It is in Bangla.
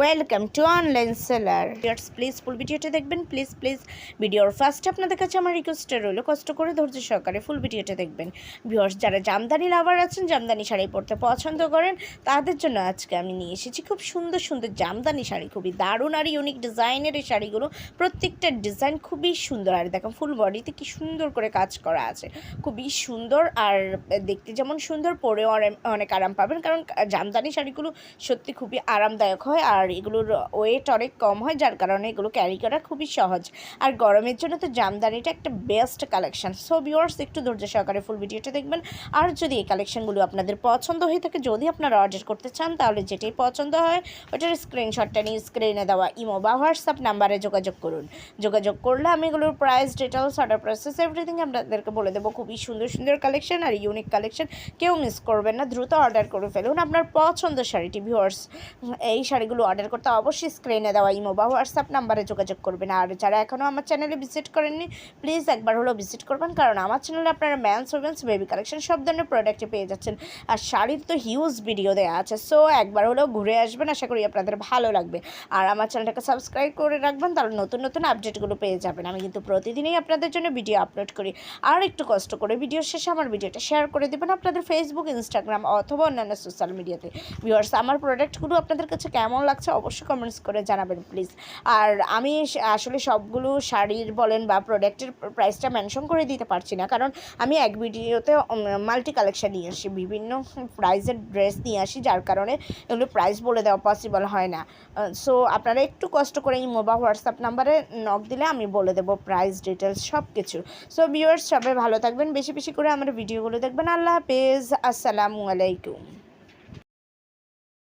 welcome to online seller viewers please full ভিডিওটা দেখবেন। প্লিজ প্লিজ ভিডিওর ফার্স্টে আপনাদের কাছে আমার রিকোয়েস্টটা রইল, কষ্ট করে ধৈর্য সহকারে ফুল ভিডিওটা দেখবেন। ভিউয়ার্স যারা জামদানি লাভার আছেন, জামদানি শাড়ি পরতে পছন্দ করেন, তাদের জন্য আজকে আমি নিয়ে এসেছি খুব সুন্দর সুন্দর জামদানি শাড়ি। খুবই দারুণ আর ইউনিক ডিজাইনের এই শাড়িগুলো। প্রত্যেকটা ডিজাইন খুবই সুন্দর। আর দেখো ফুল বডিতে কি সুন্দর করে কাজ করা আছে। খুবই সুন্দর আর দেখতে যেমন সুন্দর, পরেও অনেক আরাম পাবেন। কারণ জামদানি শাড়িগুলো সত্যি খুবই আরামদায়ক হয়। আর এগুলোর ওয়েট অনেক কম হয়, যার কারণে এগুলো ক্যারি করা খুবই সহজ। আর গরমের জন্য তো জামদানিটা একটা বেস্ট কালেকশন সো ভিউয়ার্স একটু ধৈর্য সহকারে ফুল ভিডিওটা দেখবেন। আর যদি এই কালেকশনগুলো আপনাদের পছন্দ হয়ে থাকে, যদি আপনারা অর্ডার করতে চান, তাহলে যেটাই পছন্দ হয়, ওটার স্ক্রিনশটটা নিয়ে স্ক্রিনে দেওয়া ইমো বা হোয়াটসঅ্যাপ নাম্বারে যোগাযোগ করুন। যোগাযোগ করলে আমি এগুলোর price details order process everything আপনাদেরকে বলে দেবো। খুবই সুন্দর সুন্দর কালেকশন আর ইউনিক কালেকশন কেউ মিস করবেন না, দ্রুত অর্ডার করে ফেলুন। আপনার পছন্দের শাড়িটি ভিউয়ার্স এই শাড়িগুলো অর্ডার করতে অবশ্যই স্ক্রিনে দেওয়া ইমো বা হোয়াটসঅ্যাপ নাম্বারে যোগাযোগ করবেন। আর যারা এখনও আমার চ্যানেলে ভিজিট করেননি, প্লিজ একবার হলেও ভিজিট করবেন, কারণ আমার চ্যানেলে আপনারা ম্যানস, উইমেন্স, বেবি কালেকশন সব ধরনের প্রোডাক্টে পেয়ে যাচ্ছেন। আর শাড়ির তো হিউজ ভিডিও দেওয়া আছে সো একবার হলেও ঘুরে আসবেন, আশা করি আপনাদের ভালো লাগবে। আর আমার চ্যানেলটাকে সাবস্ক্রাইব করে রাখবেন, তাহলে নতুন নতুন আপডেটগুলো পেয়ে যাবেন। আমি কিন্তু প্রতিদিনই আপনাদের জন্য ভিডিও আপলোড করি। আর একটু কষ্ট করে ভিডিও শেষে আমার ভিডিওটা শেয়ার করে দেবেন আপনাদের ফেসবুক ইনস্টাগ্রাম অথবা অন্যান্য সোশ্যাল মিডিয়াতে ভিউয়ার্স আমার প্রোডাক্টগুলো আপনাদের কাছে কেমন লাগছে অবশ্যই কমেন্টস করে জানাবেন প্লিজ আর আমি আসলে সবগুলো শাড়ির বলেন বা প্রোডাক্টের প্রাইসটা মেনশন করে দিতে পারছি না। কারণ আমি এক ভিডিওতে মাল্টি কালেকশান নিয়ে আসি, বিভিন্ন প্রাইসের ড্রেস নিয়ে আসি, যার কারণে এগুলো প্রাইস বলে দেওয়া পসিবল হয় না। সো আপনারা একটু কষ্ট করে ইমো বা হোয়াটসঅ্যাপ নাম্বারে নক দিলে আমি বলে দেবো প্রাইস ডিটেলস সব কিছু সো ভিউয়ার্স সবাই ভালো থাকবেন, বেশি বেশি করে আমার ভিডিওগুলো দেখবেন। আল্লাহ হাফেজ। আসসালামু আলাইকুম।